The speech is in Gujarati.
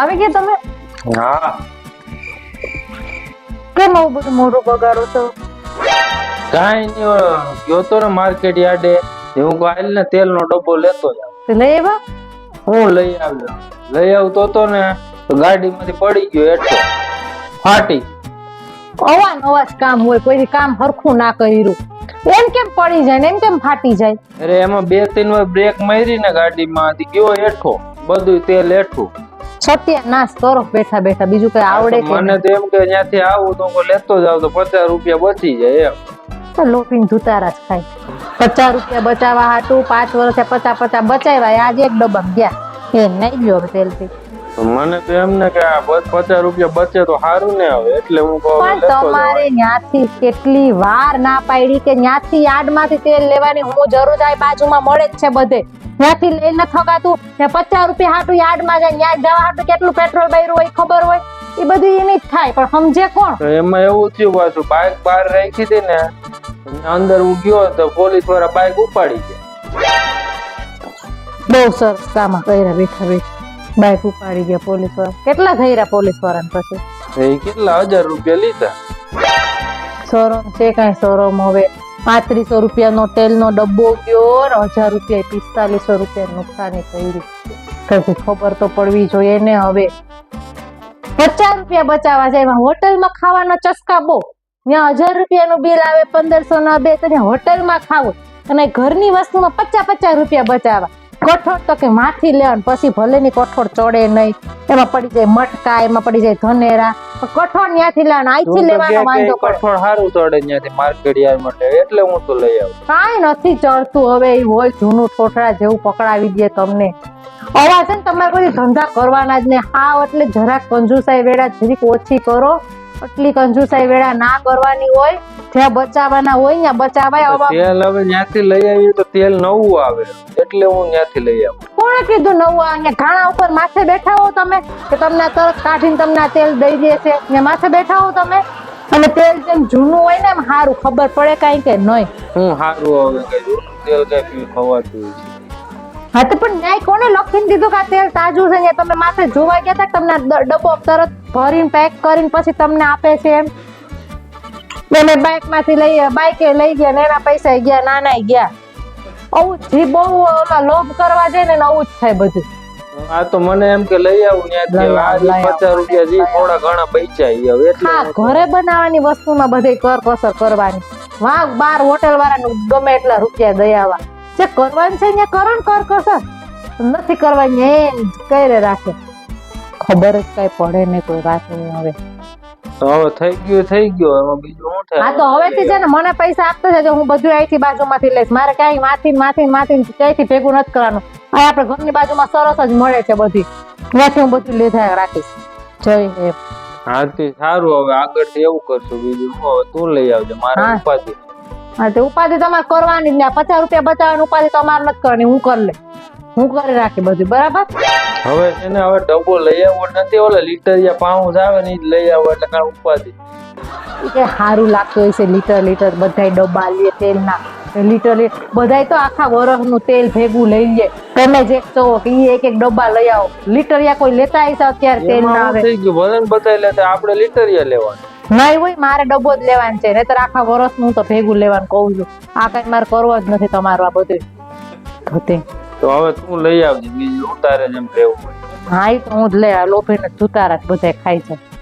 આવી ગયા તમે? હા. કેમ આવું બધું મોઢું બગાડો છો? કાંઈ નહીં ગયો તો ને માર્કેટ યાર્ડે. હું કાલ ને તેલનો ડબ્બો લેતો જાઉં લઈ આવ્યા? હું લઈ આવ્યો. લઈ આવતો તો ને તો ગાડીમાંથી પડી ગયો હેઠો. ફાટી અવાજ અવાજ કામ હોય કોઈ કામ હરખું ના કર્યું. એમ કેમ પડી જાય ને એમ કેમ ફાટી જાય? અરે એમાં બે ત્રણ વાર બ્રેક મારી ને ગાડીમાં ગયો હેઠો. બધું તેલ હેઠું. સત્યા નાશ કરો બેઠા બેઠા. બીજું કઈ આવડે કે મને તો એમ કે અહીંયાથી આવું તો કોઈ લેતો જાવ તો પચાસ રૂપિયા બચી જાય એમ. તો લોપીને ધુતારા જ ખાય. પચાસ રૂપિયા બચાવવા હાટું પાંચ વર્ષે પચાસ પચાસ બચાવ્યા. આજે એક ડબ્બા ગયા. એ નહીં લ્યો તેલથી મને તો એમ ને કે આ પચાસ રૂપિયા બચે તો સારું ને હવે. એટલે હું પણ તમારે ન્યાથી કેટલી વાર ના પાડી કે ન્યાથી યાર્ડમાંથી તેલ લેવાની હું જરૂર જાય બાજુમાં મળે જ છે બધે. ત્યાંથી લઈને થગાતું ને પચાસ રૂપિયા હાટું યાર્ડમાં જાય ત્યાં જવા હાટું કેટલું પેટ્રોલ ભર્યું હોય ખબર હોય એ બધું એની જ થાય. પણ સમજે કોણ? એમાં એવું થયું પાછું બાઇક બહાર રાખી હતી ને અંદર હું ગયો તો પોલીસવાળા બાઇક ઉપાડી ગયા બહુ સરસ કામ કર્યા બેઠા બેઠા. બાઈક ઉપાડી ગયા પોલીસવાળા. કેટલા થઈ રહ્યા પોલીસ વાળાને પછી? કેટલા હજાર રૂપિયા લીધા? શોરૂમ છે કઈ શોરૂમ હવે. પાંત્રીસો રૂપિયાનો તેલનો ડબ્બો ગયો હજાર રૂપિયા પિસ્તાલીસો રૂપિયા નુકસાની કરી. કઈ ખબર તો પડવી જોઈએ ને હવે. પચાસ રૂપિયા બચાવવા જાય એમાં હોટલમાં ખાવાનો બહુ. ત્યાં હજાર રૂપિયાનું બિલ આવે, પંદરસો ના બે, તો હોટલમાં ખાવું. અને ઘરની વસ્તુમાં પચાસ પચાસ રૂપિયા બચાવવા. કઠોળ તો કે માથી લેવાનું. પછી ભલે ની કઠોળ ચડે નહીં. એમાં પડી જાય મટકા, એમાં પડી જાય ધનેરા. કઠોળ ન્યાથી લેવાનું આઈથી લેવાનો વાંધો પડે. કઠોળ હારું ચડે ન્યાથી માર્કેડિયા માટે. એટલે હું તો લઈ આવું. કાઈ નથી ચડતું હવે એ હોય જૂનું ઠોઠરા જેવું પકડાવી દે તમને. અવાજ છે ને તમારે કોઈ ધંધા કરવાના જ નહીં હાવ એટલે જરાક કંજુસાઈ વેળા જરીક ઓછી કરો. એટલી કંજુસાઈ વેળા ના કરવાની હોય જ્યાં બચાવવાના હોય ત્યાં બચાવાય તેલ હવે ત્યાંથી લઈ આવીએ તો તેલ નવું આવે. એટલે હું ત્યાંથી લઈ આવું. કોણે કીધું નવું? અહીંયા ઘાણા ઉપર માથે બેઠા હો તમે કે તમને તરત કાઢીને તમને તેલ દઈ દે છે. ને માથે બેઠા હો તમે. અને તેલ જેમ જૂનું હોય ને એમ સારું ખબર પડે કાંઈ કે નહીં. હું સારું હવે તેલ કઈ ખવાતું હા તો પણ ન્યાય કોને લખીને દીધું કે આ તેલ તાજું છે ને તમે માથે જોવા ગયા હતા તમને ડબ્બો તરત ભરીને પેક કરીને પછી તમને આપે છે એમ? મેં બાઇકમાંથી લઈ બાઇકે લઈ ગયા ને એના પૈસા ગયા નાના ગયા. આવું જે બહુ ઓલા લોભ કરવા જાય ને આવું જ થાય બધું. આ તો મને એમ કે લઈ આવું. પચાસ રૂપિયા જે થોડા ઘણા પૈસા હા ઘરે બનાવવાની વસ્તુમાં બધે કરકસર કરવાની. વાહ બાર હોટેલ વાળાનું ગમે એટલા રૂપિયા દયાવા જે કરવાનું છે ને કરો ને કરકસર નથી કરવાની એમ કરે રાખે. ખબર જ કઈ પડે ને કોઈ વાત નહીં હવે. તો હવે થઈ ગયું થઈ ગયું. એમાં બીજું હા તો હવેથી છે ને મને પૈસા આપતો છે હું બધું અહીંથી બાજુમાંથી લઈશ. મારે ક્યાંય માથી માથી માથી ક્યાંયથી ભેગું નથી કરવાનું. અહીં આપણે ઘરની બાજુમાં સરસ જ મળે છે બધી. ત્યાંથી હું બધું લીધા રાખીશ. જય હે. હા તે સારું. હવે આગળથી એવું કરશું. બીજું હવે તું લઈ આવજે મારા ઉપાધિ. હા તે ઉપાધિ તમારે કરવાની જ ને. પચાસ રૂપિયા બચાવવાની ઉપાધિ તમારે નથી કરવાની. હું કરી લે. હું કરી રાખી બધું. બરાબર? હવે એને હવે ડબ્બો લઈ આવવો નથી ઓલા લીટરિયા પાઉસ આવે ને લઈ આવો એટલે કાંઈ ઉપાધિ. કે સારું લાગતું હોય છે લીટર લીટર બધાય ડબ્બા લે તેલના. લીટર લીટર બધાય તો આખા વરસનું તેલ ભેગું લઈ લે. તમે જે કહો કે ઈ એક એક ડબ્બા લઈ આવો. લીટરિયા કોઈ લેતા આવી અત્યારે તેલ ના આવે થઈ ગયું ભલે બધા લેતા આપણે લીટરિયા લેવાનું. નહીં હોય મારે ડબ્બો જ લેવાનો છે. નહીતર આખા વરસનું તો ભેગું લેવાનું કહું છું. આ કઈ મારે કરવો જ નથી તમારું આ બધું ધોતે તો હવે તું લઈ આવજે, બીજું ઉતારે જેમ લેવું હા, એ તો હું જ લે આ લોભીને જ બધાય ખાઈ જાય.